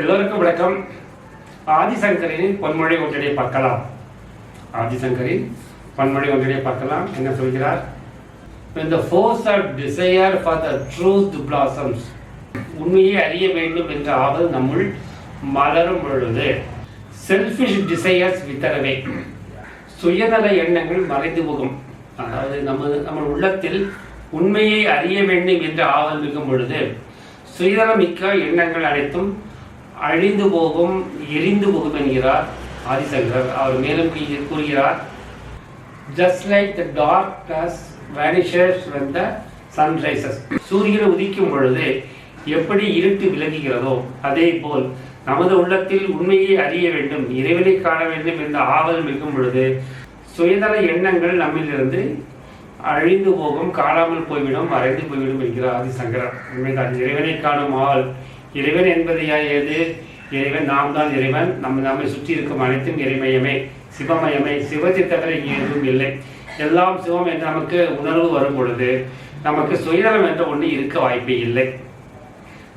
எல்லோருக்கும் வணக்கம். ஆதிசங்கரின் பொன்மொழி ஒன்றினை பார்க்கலாம். ஆதிசங்கரின் பொன்மொழி ஒன்றினை பார்க்கலாம். என்ன சொல்கிறார்? When the force of desire for the truth blossoms உண்மையை அறிய வேண்டும் என்ற ஆவல் நம்முள் மலரும் பொழுது செல்ஃபிஷ் டிசையர்ஸ் வித்தரவே. சுயநல எண்ணங்கள் மறைந்து போகும். அதாவது நம்ம நம்ம உள்ளத்தில் உண்மையை அறிய வேண்டும் என்ற ஆவல் மிகும் பொழுது சுயநலமிக்க எண்ணங்கள் அனைத்தும் அழிந்து போகும் எரிந்து போகும் என்கிறார் ஆதிசங்கர் அவர் மேலும் கூறுகிறார் just like the darkness vanishes when the சூரியன் உதிக்கும் பொழுது எப்படி இருட்டு விலகுகிறதோ அதே போல் நமது உள்ளத்தில் உண்மையை அறிய வேண்டும் இறைவனை காண வேண்டும் என்ற ஆவல் மிகும் பொழுது சுயநல எண்ணங்கள் நம்மிலிருந்து அழிந்து போகும் காணாமல் போய்விடும் மறைந்து போய்விடும் என்கிறார் ஆதிசங்கரர். உண்மைதான் இறைவனை காணும் ஆள் இறைவன் என்பது எது இறைவன் நாம் தான் இறைவன். நம்ம நம்மை சுற்றி இருக்கும் அனைத்தும் இறைமயமே. சிவமயமே. சிவத்தை தவிர இங்கே எதுவும் இல்லை. எல்லாம் சிவம் என்று நமக்கு உணர்வு வரும் பொழுது நமக்கு சுயநலம் என்ற ஒன்று இருக்க வாய்ப்பே இல்லை.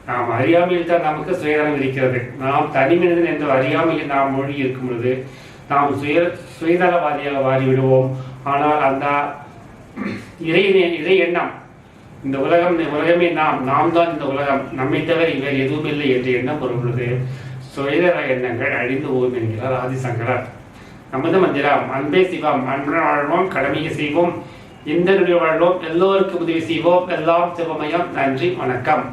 நாம் அறியாமையில் தான் நமக்கு சுயநலம் இருக்கிறது. நாம் தனி மனிதன் என்ற அறியாமையில் நாம் மொழி இருக்கும் பொழுது நாம் சுய சுயநலவாதியாக மாறிவிடுவோம். ஆனால் அந்த இறை இறை எண்ணம் இந்த உலகம் இந்த உலகமே நாம் நாம் தான் இந்த உலகம். நம்மை தவிர இவர் எதுவும் இல்லை என்று எண்ணம் வரும் சுயதர எண்ணங்கள் அழிந்து போகும் என்கிறார் ஆதிசங்கரர். நமது மந்திரம் அன்பே சிவம் அன்புடன் வாழ்வோம் கடமையை செய்வோம் இந்தருடைய வாழ்வோம் எல்லோருக்கும் உதவி செய்வோம். எல்லாம் சிவமயம் நன்றி வணக்கம்.